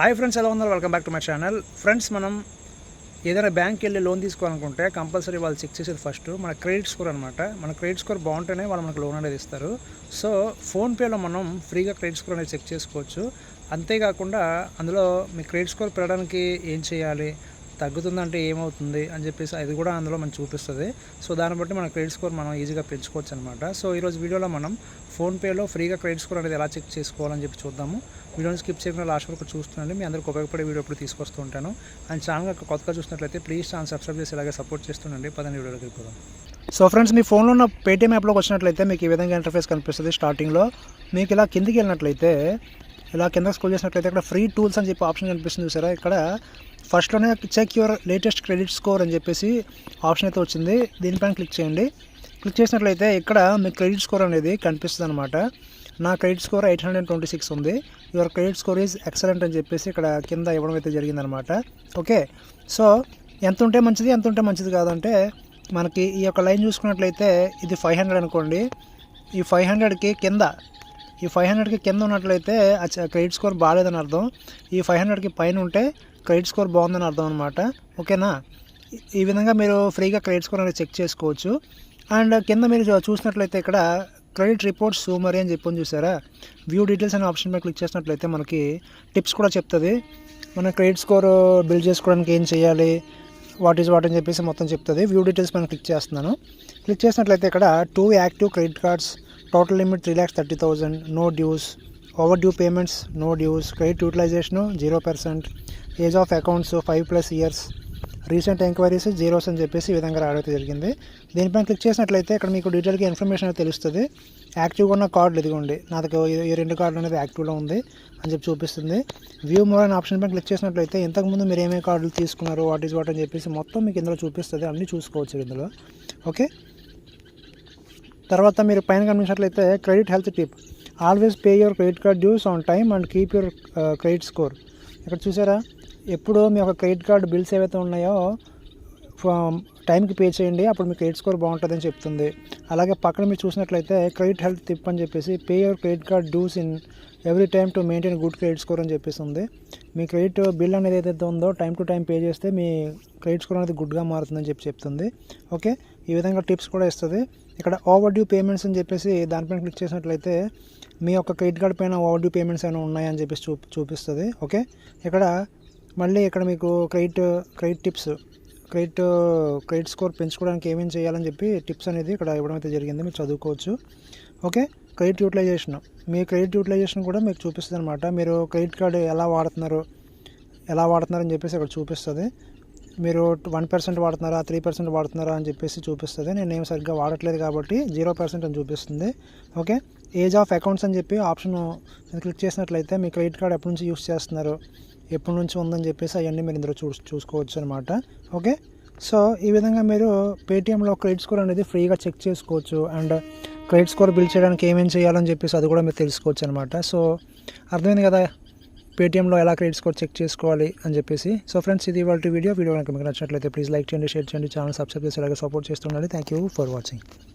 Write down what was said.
Hi friends ఎలా ఉన్నారు welcome back to my channel friends మనం ఏదైనా బ్యాంక్కి వెళ్ళి లోన్ తీసుకోవాలనుకుంటే కంపల్సరీ వాళ్ళు చెక్ చేసేది ఫస్ట్ మన క్రెడిట్ స్కోర్ అనమాట మన క్రెడిట్ స్కోర్ బాగుంటేనే వాళ్ళు మనకు లోన్ అనేది ఇస్తారు. సో ఫోన్పేలో మనం ఫ్రీగా క్రెడిట్ స్కోర్ అనేది చెక్ చేసుకోవచ్చు. అంతేకాకుండా అందులో మీ క్రెడిట్ స్కోర్ పెరగడానికి ఏం చేయాలి? తగ్గుతుందంటే ఏమవుతుంది అని చెప్పేసి అది కూడా అందులో మనం చూపిస్తుంది. సో దాన్ని బట్టి మన క్రెడిట్ స్కోర్ మనం ఈజీగా పెంచుకోవచ్చు అనమాట సో ఈరోజు వీడియోలో మనం ఫోన్పేలో ఫ్రీగా క్రెడిట్ స్కోర్ అనేది ఎలా చెక్ చేసుకోవాలని చెప్పి చూద్దాము. వీడియోని స్కిప్ చేయకుండా లాస్ట్ వరకు చూస్తుండండి. మీ అందరికి ఉపయోగపడే వీడియో ఇప్పుడు తీసుకొస్తూ ఉంటాను. అండ్ ఛానల్ కొత్తగా చూసినట్లయితే ప్లీజ్ ఛానల్ సబ్స్క్రైబ్ చేసి ఇలాగే సపోర్ట్ చేస్తుండండి. పదని వీడియోలోకి వెళ్ళిపోదాం సో ఫ్రెండ్స్ మీ ఫోన్లో ఉన్న పేటీఎం యాప్లోకి వచ్చినట్లయితే మీకు ఈ విధంగా ఇంటర్ఫేస్ కనిపిస్తుంది స్టార్టింగ్లో. మీకు ఇలా కిందికి వెళ్ళినట్లయితే ఇలా కింద స్కూల్ చేసినట్లయితే ఇక్కడ ఫ్రీ టూల్స్ అని చెప్పి ఆప్షన్ కనిపిస్తుంది చూసారా? ఇక్కడ ఫస్ట్లోనే check your latest credit score అని చెప్పేసి ఆప్షన్ అయితే వచ్చింది. దీనిపైన క్లిక్ చేయండి. క్లిక్ చేసినట్లయితే ఇక్కడ మీ క్రెడిట్ స్కోర్ అనేది కనిపిస్తుంది అనమాట నా credit score eight hundred twenty six ఉంది. Your credit score is excellent అని చెప్పేసి ఇక్కడ కింద ఇవ్వడం అయితే జరిగిందనమాట ఓకే. సో ఎంత ఉంటే మంచిది ఎంత ఉంటే మంచిది కాదంటే మనకి ఈ యొక్క లైన్ చూసుకున్నట్లయితే ఇది ఫైవ్ హండ్రెడ్ అనుకోండి. ఈ ఫైవ్ హండ్రెడ్కి కింద ఈ ఫైవ్ హండ్రెడ్కి కింద ఉన్నట్లయితే క్రెడిట్ స్కోర్ బాగాలేదని అర్థం. ఈ ఫైవ్ హండ్రెడ్కి పైన ఉంటే క్రెడిట్ స్కోర్ బాగుందని అర్థం అనమాట ఓకేనా? ఈ విధంగా మీరు ఫ్రీగా క్రెడిట్ స్కోర్ అనేది చెక్ చేసుకోవచ్చు. అండ్ కింద మీరు చూసినట్లయితే ఇక్కడ క్రెడిట్ రిపోర్ట్స్ సూమరీ అని చెప్పని చూసారా? వ్యూ డీటెయిల్స్ అనే ఆప్షన్ మీద క్లిక్ చేసినట్లయితే మనకి టిప్స్ కూడా చెప్తుంది. మన క్రెడిట్ స్కోర్ బిల్డ్ చేసుకోవడానికి ఏం చేయాలి? వాట్ ఈజ్ వాట్ అని చెప్పేసి మొత్తం చెప్తుంది. వ్యూ డీటెయిల్స్ మనం క్లిక్ చేస్తున్నాను. క్లిక్ చేసినట్లయితే ఇక్కడ two active credit cards total limit three lakhs thirty thousand no dues overdue payments no dues credit utilisation zero percent age of accounts five plus years recent enquiries zeros అని చెప్పేసి ఈ విధంగా రావడం జరిగింది. దీనిపైన క్లిక్ చేసినట్లయితే ఇక్కడ మీకు డీటెయిల్గా ఇన్ఫర్మేషన్ అనేది తెలుస్తుంది. యాక్టివ్గా ఉన్న కార్డులు ఇదిగోండి. నాకు ఈ రెండు కార్డులు అనేది యాక్టివ్లో ఉంది అని చెప్పి చూపిస్తుంది. వ్యూ మోర్ అనే ఆప్షన్ పైన క్లిక్ చేసినట్లయితే ఇంతకుముందు మీరు ఏమేమి కార్డులు తీసుకున్నారు వాట్ ఈస్ వాట్ అని చెప్పేసి మొత్తం మీకు ఇందులో చూపిస్తుంది. అన్నీ చూసుకోవచ్చు ఇందులో. ఓకే తర్వాత మీరు పైన గమనించినట్లయితే credit health tip. Always pay your credit card dues on time and keep your credit score. ఇక్కడ చూసారా? ఎప్పుడు మీ యొక్క క్రెడిట్ కార్డ్ బిల్స్ ఏవైతే ఉన్నాయో టైంకి పే చేయండి అప్పుడు మీ క్రెడిట్ స్కోర్ బాగుంటుందని చెప్తుంది. అలాగే పక్కన మీరు చూసినట్లయితే క్రెడిట్ హెల్త్ టిప్ అని చెప్పేసి pay your credit card dues in every time to maintain good credit score అని చెప్పేసి ఉంది మీ క్రెడిట్ బిల్ అనేది ఏదైతే ఉందో టైం టు టైం పే చేస్తే మీ క్రెడిట్ స్కోర్ అనేది గుడ్గా మారుతుందని చెప్పి చెప్తుంది. ఓకే? ఈ విధంగా టిప్స్ కూడా ఇస్తుంది. ఇక్కడ ఓవర్ డ్యూ పేమెంట్స్ అని చెప్పేసి దానిపైన క్లిక్ చేసినట్లయితే మీ యొక్క క్రెడిట్ కార్డ్ పైన ఓవర్ డ్యూ పేమెంట్స్ ఏమైనా ఉన్నాయని చెప్పేసి చూ చూపిస్తుంది. ఓకే? ఇక్కడ మళ్ళీ ఇక్కడ మీకు credit credit tips credit credit score పెంచుకోవడానికి ఏమేమి చేయాలని చెప్పి టిప్స్ అనేది ఇక్కడ ఇవ్వడం అయితే జరిగింది. మీరు చదువుకోవచ్చు. ఓకే? క్రెడిట్ యూటిలైజేషన్ మీ క్రెడిట్ యూటిలైజేషన్ కూడా మీకు చూపిస్తుంది అనమాట మీరు క్రెడిట్ కార్డు ఎలా వాడుతున్నారు ఎలా వాడుతున్నారని చెప్పేసి ఇక్కడ చూపిస్తుంది. మీరు వన్ పర్సెంట్ వాడుతున్నారా త్రీ పర్సెంట్ వాడుతున్నారా అని చెప్పేసి చూపిస్తుంది. నేను ఏం సరిగ్గా వాడట్లేదు కాబట్టి జీరో పర్సెంట్ అని చూపిస్తుంది. ఓకే? ఏజ్ ఆఫ్ అకౌంట్స్ అని చెప్పి ఆప్షన్ క్లిక్ చేసినట్లయితే మీ క్రెడిట్ కార్డ్ ఎప్పటి నుంచి యూస్ చేస్తున్నారు ఎప్పటి నుంచి ఉందని చెప్పేసి అవన్నీ మీరు ఇందులో చూ చూసుకోవచ్చు అనమాట ఓకే? సో ఈ విధంగా మీరు పేటీఎంలో క్రెడిట్ స్కోర్ అనేది ఫ్రీగా చెక్ చేసుకోవచ్చు. అండ్ క్రెడిట్ స్కోర్ బిల్ చేయడానికి ఏమేమి చేయాలని చెప్పేసి అది కూడా మీరు తెలుసుకోవచ్చు అనమాట సో అర్థమైంది కదా? పేటిఎంలో ఎలా క్రెడిట్ స్కోర్ చెక్ చేసుకోవాలి అని చెప్పేసి. సో ఫ్రెండ్స్ ఇది వాళ్ళ వీడియో. వీడియో కనుక మీకు నచ్చినట్లయితే ప్లీజ్ లైక్ చేయండి షేర్ చేయండి ఛానల్ సబ్స్క్రైబ్ చేసి అలాగే సపోర్ట్ చేస్తుండండి థ్యాంక్ యూ ఫర్ వాచింగ్